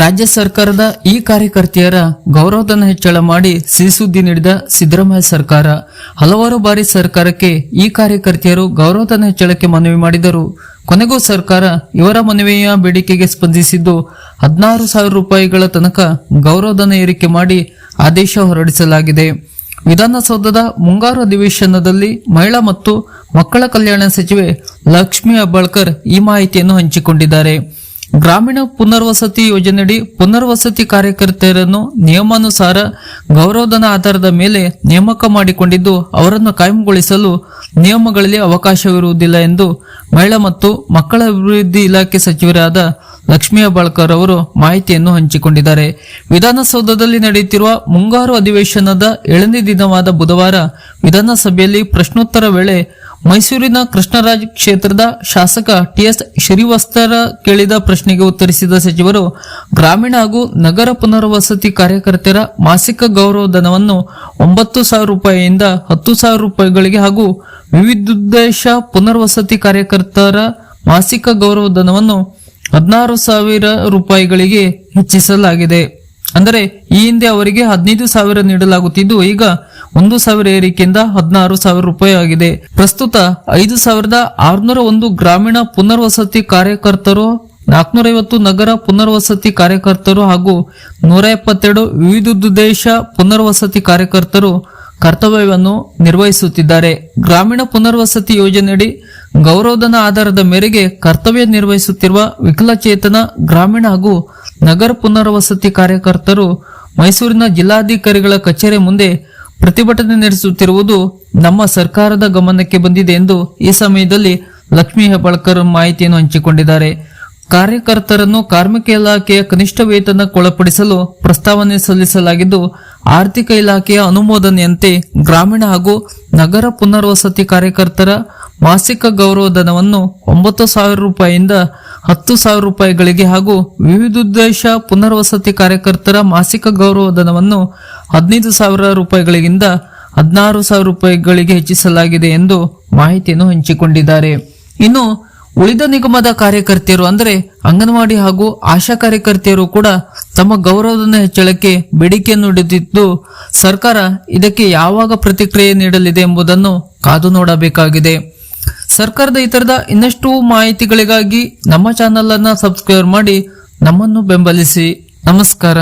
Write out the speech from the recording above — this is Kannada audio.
ರಾಜ್ಯ ಸರ್ಕಾರದ ಈ ಕಾರ್ಯಕರ್ತೆಯರ ಗೌರವಧನ ಹೆಚ್ಚಳ ಮಾಡಿ ಸಿಹಿಸುದ್ದಿ ನೀಡಿದ ಸಿದ್ದರಾಮಯ್ಯ ಸರ್ಕಾರ. ಹಲವಾರು ಬಾರಿ ಸರ್ಕಾರಕ್ಕೆ ಈ ಕಾರ್ಯಕರ್ತೆಯರು ಗೌರವಧನ ಹೆಚ್ಚಳಕ್ಕೆ ಮನವಿ ಮಾಡಿದರು. ಕೊನೆಗೂ ಸರ್ಕಾರ ಇವರ ಮನವಿಯ ಬೇಡಿಕೆಗೆ ಸ್ಪಂದಿಸಿದ್ದು ಹದಿನಾರು ಸಾವಿರ ರೂಪಾಯಿಗಳ ತನಕ ಗೌರವಧನ ಏರಿಕೆ ಮಾಡಿ ಆದೇಶ ಹೊರಡಿಸಲಾಗಿದೆ. ವಿಧಾನಸೌಧದ ಮುಂಗಾರು ಅಧಿವೇಶನದಲ್ಲಿ ಮಹಿಳಾ ಮತ್ತು ಮಕ್ಕಳ ಕಲ್ಯಾಣ ಸಚಿವೆ ಲಕ್ಷ್ಮಿ ಅಬ್ಬಾಳ್ಕರ್ ಈ ಮಾಹಿತಿಯನ್ನು ಹಂಚಿಕೊಂಡಿದ್ದಾರೆ. ಗ್ರಾಮೀಣ ಪುನರ್ವಸತಿ ಯೋಜನೆಯಡಿ ಪುನರ್ವಸತಿ ಕಾರ್ಯಕರ್ತೆಯರನ್ನು ನಿಯಮಾನುಸಾರ ಗೌರವಧನ ಆಧಾರದ ಮೇಲೆ ನೇಮಕ ಮಾಡಿಕೊಂಡಿದ್ದು, ಅವರನ್ನು ಕಾಯಂಗೊಳಿಸಲು ನಿಯಮಗಳಲ್ಲಿ ಅವಕಾಶವಿರುವುದಿಲ್ಲ ಎಂದು ಮಹಿಳಾ ಮತ್ತು ಮಕ್ಕಳ ಅಭಿವೃದ್ಧಿ ಇಲಾಖೆ ಸಚಿವರಾದ ಲಕ್ಷ್ಮೀ ಬಾಳ್ಕರ್ ಅವರು ಮಾಹಿತಿಯನ್ನು ಹಂಚಿಕೊಂಡಿದ್ದಾರೆ. ವಿಧಾನಸೌಧದಲ್ಲಿ ನಡೆಯುತ್ತಿರುವ ಮುಂಗಾರು ಅಧಿವೇಶನದ ಏಳನೇ ದಿನವಾದ ಬುಧವಾರ ವಿಧಾನಸಭೆಯಲ್ಲಿ ಪ್ರಶ್ನೋತ್ತರ ವೇಳೆ ಮೈಸೂರಿನ ಕೃಷ್ಣರಾಜ್ ಕ್ಷೇತ್ರದ ಶಾಸಕ ಟಿಎಸ್ ಶ್ರೀವಸ್ತರ ಕೇಳಿದ ಪ್ರಶ್ನೆಗೆ ಉತ್ತರಿಸಿದ ಸಚಿವರು, ಗ್ರಾಮೀಣ ಹಾಗೂ ನಗರ ಪುನರ್ವಸತಿ ಕಾರ್ಯಕರ್ತರ ಮಾಸಿಕ ಗೌರವಧನವನ್ನು ಒಂಬತ್ತು ಸಾವಿರ ರೂಪಾಯಿಯಿಂದ ಹತ್ತು ಸಾವಿರ ರೂಪಾಯಿಗಳಿಗೆ ಹಾಗೂ ವಿವಿಧೋದ್ದೇಶ ಪುನರ್ವಸತಿ ಕಾರ್ಯಕರ್ತರ ಮಾಸಿಕ ಗೌರವಧನವನ್ನು ಹದಿನಾರು ಸಾವಿರ ರೂಪಾಯಿಗಳಿಗೆ ಹೆಚ್ಚಿಸಲಾಗಿದೆ. ಅಂದರೆ ಈ ಹಿಂದೆ ಅವರಿಗೆ ಹದಿನೈದು ಸಾವಿರ ನೀಡಲಾಗುತ್ತಿದ್ದು, ಈಗ ಒಂದು ಸಾವಿರ ಏರಿಕೆಯಿಂದ ಹದಿನಾರು ಸಾವಿರ ರೂಪಾಯಿ ಆಗಿದೆ. ಪ್ರಸ್ತುತ ಐದು ಸಾವಿರದ ಆರುನೂರ ಒಂದು ಗ್ರಾಮೀಣ ಪುನರ್ವಸತಿ ಕಾರ್ಯಕರ್ತರು, ನಾಲ್ಕನೂರ ಐವತ್ತು ನಗರ ಪುನರ್ವಸತಿ ಕಾರ್ಯಕರ್ತರು ಹಾಗೂ ನೂರ ಎಪ್ಪತ್ತೆರಡು ವಿವಿಧೋದ್ದೇಶ ಪುನರ್ವಸತಿ ಕಾರ್ಯಕರ್ತರು ಕರ್ತವ್ಯವನ್ನು ನಿರ್ವಹಿಸುತ್ತಿದ್ದಾರೆ. ಗ್ರಾಮೀಣ ಪುನರ್ವಸತಿ ಯೋಜನೆಯಡಿ ಗೌರವಧನ ಆಧಾರದ ಮೇರೆಗೆ ಕರ್ತವ್ಯ ನಿರ್ವಹಿಸುತ್ತಿರುವ ವಿಕಲಚೇತನ ಗ್ರಾಮೀಣ ಹಾಗೂ ನಗರ ಪುನರ್ವಸತಿ ಕಾರ್ಯಕರ್ತರು ಮೈಸೂರಿನ ಜಿಲ್ಲಾಧಿಕಾರಿಗಳ ಕಚೇರಿ ಮುಂದೆ ಪ್ರತಿಭಟನೆ ನಡೆಸುತ್ತಿರುವುದು ನಮ್ಮ ಸರ್ಕಾರದ ಗಮನಕ್ಕೆ ಬಂದಿದೆ ಎಂದು ಈ ಸಮಯದಲ್ಲಿ ಲಕ್ಷ್ಮೀ ಹೆಬ್ಬಾಳ್ಕರ್ ಮಾಹಿತಿಯನ್ನು ಹಂಚಿಕೊಂಡಿದ್ದಾರೆ. ಕಾರ್ಯಕರ್ತರನ್ನು ಕಾರ್ಮಿಕ ಇಲಾಖೆಯ ಕನಿಷ್ಠ ವೇತನಕ್ಕೊಳಪಡಿಸಲು ಪ್ರಸ್ತಾವನೆ ಸಲ್ಲಿಸಲಾಗಿದ್ದು, ಆರ್ಥಿಕ ಇಲಾಖೆಯ ಅನುಮೋದನೆಯಂತೆ ಗ್ರಾಮೀಣ ಹಾಗೂ ನಗರ ಪುನರ್ವಸತಿ ಕಾರ್ಯಕರ್ತರ ಮಾಸಿಕ ಗೌರವಧನವನ್ನು ಒಂಬತ್ತು ಸಾವಿರ ರೂಪಾಯಿಯಿಂದ ಹತ್ತು ಸಾವಿರ ರೂಪಾಯಿಗಳಿಗೆ ಹಾಗೂ ವಿವಿಧೋದ್ದೇಶ ಪುನರ್ವಸತಿ ಕಾರ್ಯಕರ್ತರ ಮಾಸಿಕ ಗೌರವಧನವನ್ನು ಹದಿನೈದು ಸಾವಿರ ರೂಪಾಯಿಗಳಿಗಿಂತ ಹದಿನಾರು ಸಾವಿರ ರೂಪಾಯಿಗಳಿಗೆ ಹೆಚ್ಚಿಸಲಾಗಿದೆ ಎಂದು ಮಾಹಿತಿಯನ್ನು ಹಂಚಿಕೊಂಡಿದ್ದಾರೆ. ಇನ್ನು ಉಳಿದ ನಿಗಮದ ಕಾರ್ಯಕರ್ತೆಯರು ಅಂದರೆ ಅಂಗನವಾಡಿ ಹಾಗೂ ಆಶಾ ಕಾರ್ಯಕರ್ತೆಯರು ಕೂಡ ತಮ್ಮ ಗೌರವಧನ ಹೆಚ್ಚಳಕ್ಕೆ ಬೇಡಿಕೆಯನ್ನು ಇಡುತ್ತಿದ್ದು ಸರ್ಕಾರ ಇದಕ್ಕೆ ಯಾವಾಗ ಪ್ರತಿಕ್ರಿಯೆ ನೀಡಲಿದೆ ಎಂಬುದನ್ನು ಕಾದು ನೋಡಬೇಕಾಗಿದೆ. ಸರ್ಕಾರದ ಈ ತರದ ಇನ್ನಷ್ಟು ಮಾಹಿತಿಗಳಿಗಾಗಿ ನಮ್ಮ ಚಾನೆಲ್ ಅನ್ನ ಸಬ್ಸ್ಕ್ರೈಬ್ ಮಾಡಿ ನಮ್ಮನ್ನು ಬೆಂಬಲಿಸಿ. ನಮಸ್ಕಾರ.